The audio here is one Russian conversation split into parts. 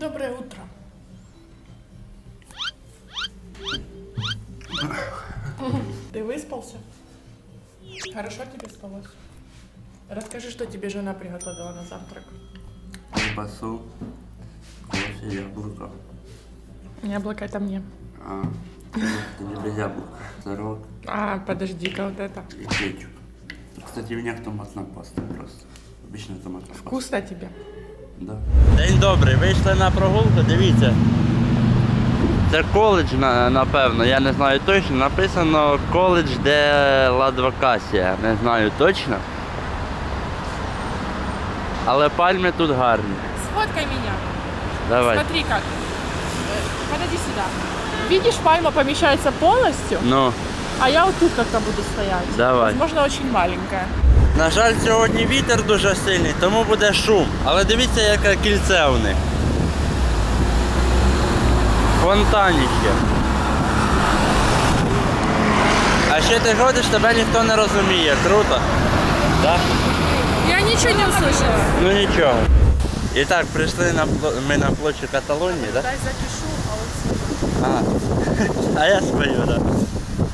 Доброе утро. Ты выспался? Хорошо тебе спалось? Расскажи, что тебе жена приготовила на завтрак. Колбасу, кофе, яблуко. Яблоко это мне. А, это без яблока. Сырок А, подожди-ка, вот это. и кетчуп. Кстати, у меня томатная паста просто. Обычная томатная паста. Вкусно тебе? Да. День добрий, вийшли на прогулку, дивіться. Це коледж, напевно, я не знаю точно. Написано коледж де ладвокація, не знаю точно. Але пальми тут гарні. Сфоткай меня. Давай. Смотри как. Подойди сюда. Видишь, пальма помещается полностью, Ну, а я вот тут как-то буду стоять. Давай. Возможно, очень маленькая. На жаль, сьогодні вітер дуже сильний, тому буде шум. Але дивіться, яке кільце у них. Фонтаніще. А ще ти ходиш, тебе ніхто не розуміє. Круто. Так? Я ничего не услышала. Ну нічого. І так, прийшли на ми на площу Каталонії, так? Дай запишу, а он А, а я спою, так.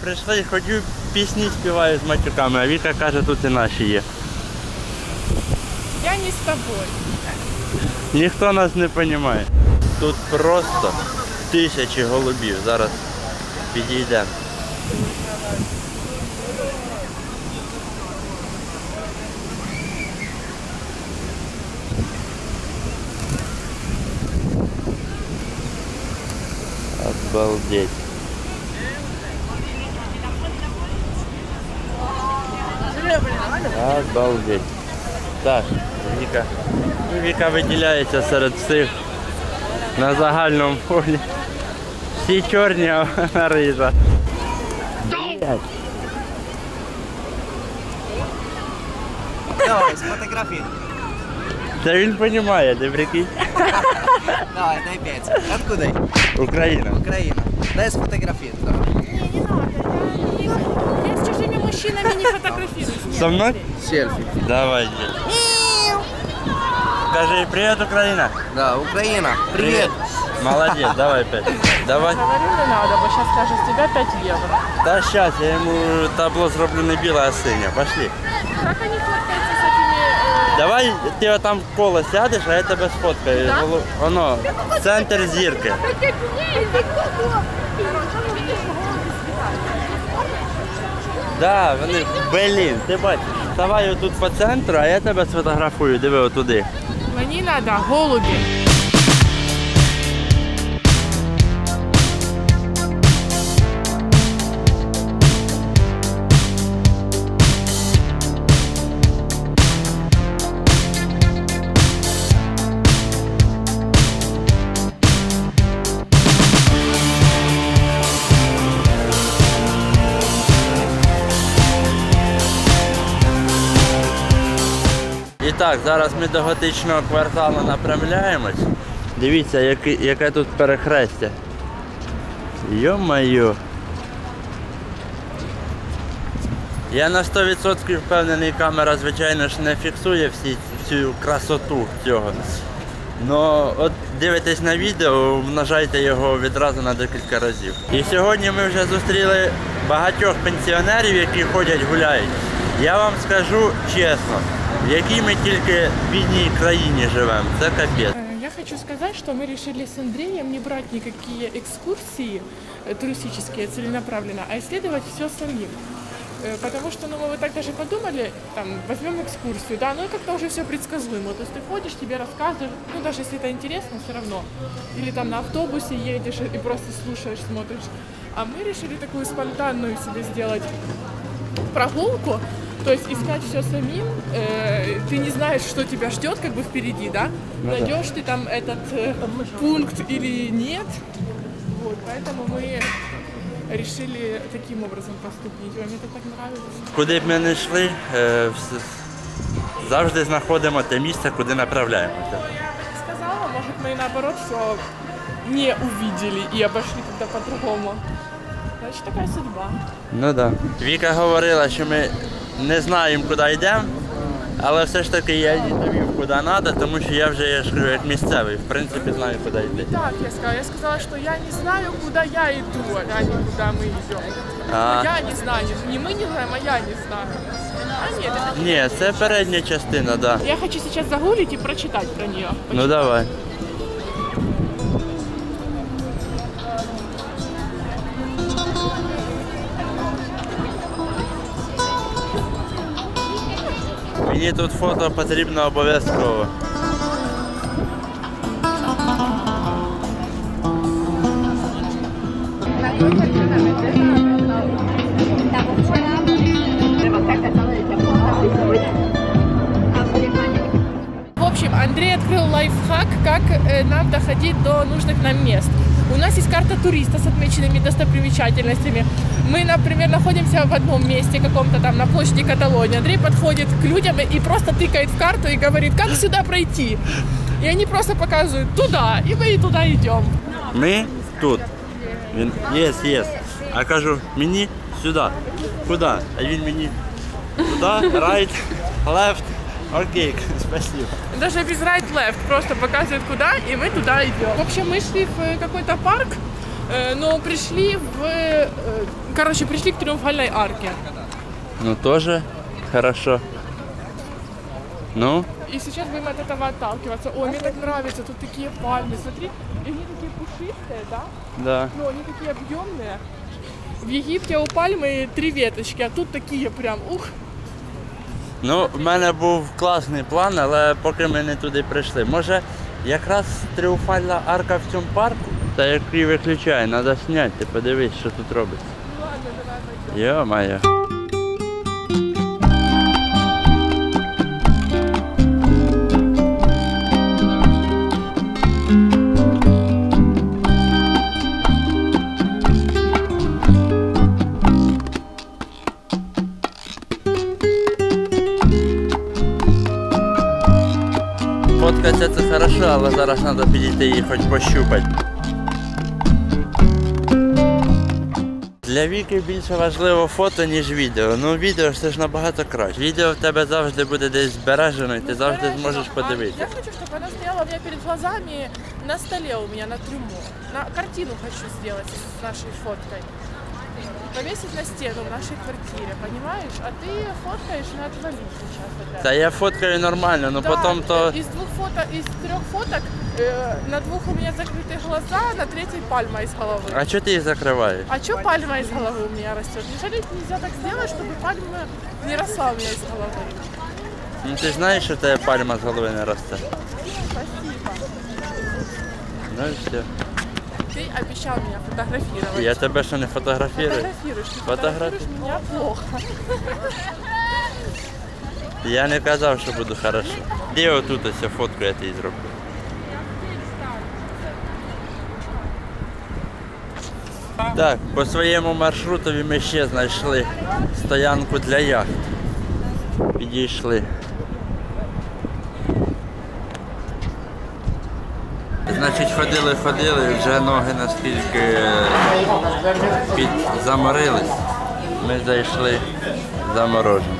Прийшли, ходю, пісні співаю з матюками, а Віка каже, тут і наші є. Я не с тобой. Ніхто нас не розуміє. Тут просто тисячі голубів. Зараз підійдемо. Обалдеть. Обалдеть. Так, Віка. Ну, Віка виділяється серед всіх на загальному фоні. Всі чорні, а вона рижа. Блядь. Давай, сфотографируй. Та він розуміє, ти прикинь. Давай, дай пять. Откуда? Україна. Украина. Дай сфотографируй. Давай. мужчинами не фотографируюсь. Нет. Со мною? Селфи. Давай, дід. Скажи, привіт, Україна. Да, Украина. Привет. Молодець, давай п'ять. Давай. Говорю, не надо, бо сейчас скажет, с тебя 5 евро. Та щас, я йому табло зроблю не біле, а синє. Пошли. Как они фоткаются с этими... э, Давай ти там в коло сядеш, а я тебе сфоткаю. Голу- Воно, центр зірки. да, вони, блін, ти бачиш, ставай тут по центру, а я тебе сфотографую, диви отуди. Мені надо голуби. Так, зараз ми до готичного кварталу направляємось. Дивіться, яке, яке тут перехрестя. Йо-моє. Я на 100% впевнений, камера, звичайно ж, не фіксує всі, всю красоту цього. Ну, от дивитесь на відео, множайте його відразу на декілька разів. І сьогодні ми вже зустріли багатьох пенсіонерів, які ходять гуляють. Я вам скажу чесно, в якій ми тільки бідній країні живемо. Це капець. Э, Я хочу сказать, что мы решили с Андреем не брать никакие экскурсии э, туристические целенаправленно, а исследовать все самим. Э, Потому что, ну, мы вот так даже подумали, там, возьмем экскурсию, да, ну и как-то уже все предсказуемо. То есть ты ходишь, тебе рассказывают, ну, даже если это интересно, все равно. Или там на автобусе едешь и просто слушаешь, смотришь. А мы решили такую спонтанную себе сделать прогулку, то есть искать все самим, э, ты не знаешь, что тебя ждет как бы впереди, да? Найдешь ты там этот э, пункт или нет. Вот, поэтому мы решили таким образом поступить. Вам это так нравится? Куди б ми не йшли, е, вс- завжди знаходимо те місце, куди направляємося. Я бы не сказала, может мы и наоборот все не увидели и обошли как-то по-другому. Значит, такая судьба. Ну так. Да. Віка говорила, що ми не знаємо, куди йдемо, Але все ж таки я її довів куди треба, тому що я вже я ж кажу, як місцевий, в принципі, знаю, куди йти. Так, я сказала. Я сказала, что я не знаю, куда я иду, а не куда мы идем. А. Ну, Я не знаю, не мы не знаем, а я не знаю. А нет, это... Ні, це передня частина, так. Да. Я хочу сейчас загуглить и прочитать про нее. Ну давай. Мені тут фото потрібно обов'язково. В общем, Андрей открыл лайфхак, как э, нам доходить до нужных нам мест. У нас есть карта туриста с отмеченными достопримечательностями. Мы, например, находимся в одном месте, каком-то там на площади Каталонии. Андрей подходит к людям и просто тыкает в карту и говорит, как сюда пройти. И они просто показывают туда, и мы и туда идем. Ми тут. Він єс, єс. А кажу, мені сюди. Куди? А він мені туди, right, left. Окей, спасибо. Даже без right-left, просто показывает куда, и мы туда идем. В общем, мы шли в э, какой-то парк, э, но пришли в... э, Короче, пришли к Триумфальной арке. Ну тоже хорошо. Ну, И сейчас будем от этого отталкиваться. Ой, мне так нравится, тут такие пальмы, смотри. И они такие пушистые, да? да. Ну, они такие объемные. В Египте у пальмы три веточки, а тут такие прям, ух. Ну, в мене був класний план, але поки ми не туди прийшли. Може, якраз тріумфальна арка в цьому парку? Та як її виключає, треба зняти, ти подивись, що тут робиться. Йо-моє. Але зараз треба підійти і хоч пощупати. Для Віки більше важливо фото, ніж відео. Ну відео ж це ж набагато краще. Відео в тебе завжди буде десь збережено, і ти завжди зможеш подивитися. Я хочу, чтобы она стояла у меня перед глазами на столе у меня, на трюмо. На картину хочу сделать с нашей фоткой. Повесить на стену в нашей квартире, понимаешь? А ты фоткаешь на отвалить сейчас опять. Та я фоткаю нормально, ну Да, потім то. Из двух фото, из трех фоток, э, на двух у меня закрыты глаза, на третьей пальма из головы. А чого ти їх закриваєш? А что пальма из головы у меня растет? Неужели нельзя так сделать, чтобы пальма не росла у меня из головы? Ну ти ж знаєш, що в тебе пальма з голови не росте. Спасибо. Ну і все. Ты обещал меня фотографировать. Я тебе ще не фотографірую. Фотографируешь, ты фотографируешь меня плохо. Я не казав, що буду хорошо. Де отут ось фотку я тобі зроблю. Так, по своєму маршрутові ми ще знайшли стоянку для яхт. Підійшли. Значить, ходили, ходили, вже ноги наскільки е, під заморились. Ми зайшли заморожені.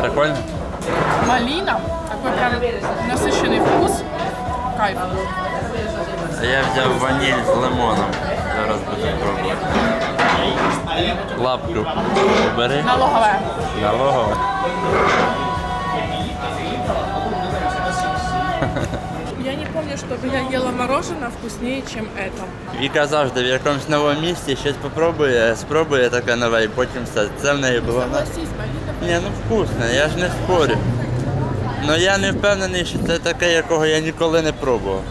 Прикольно? Малина, такой прям насыщенный вкус. Кайф. А я взяв ваніль з лимоном. Зараз буду пробувати. Лапку бери. Налоговая. Налогово. Я не помню, чтобы я ела мороженое вкуснее, чем это. Віка завжди в якомусь новому місці щось попробує, спробує таке нове і потім все. Це в неї було. Согласись, малина. Ні, ну вкусно, я ж не спорю. Ну я не впевнений, що це таке, якого я ніколи не пробував.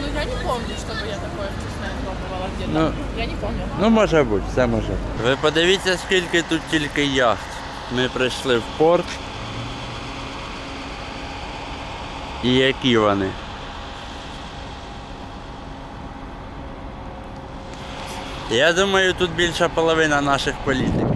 Ну я не помню, чтобы я такое вкусное пробовала где-то. Ну. Я не помню. Ну, може бути, все може. Ви подивіться, скільки тут тільки яхт. Ми прийшли в порт. І які вони. Я думаю, тут більша половина наших політиків.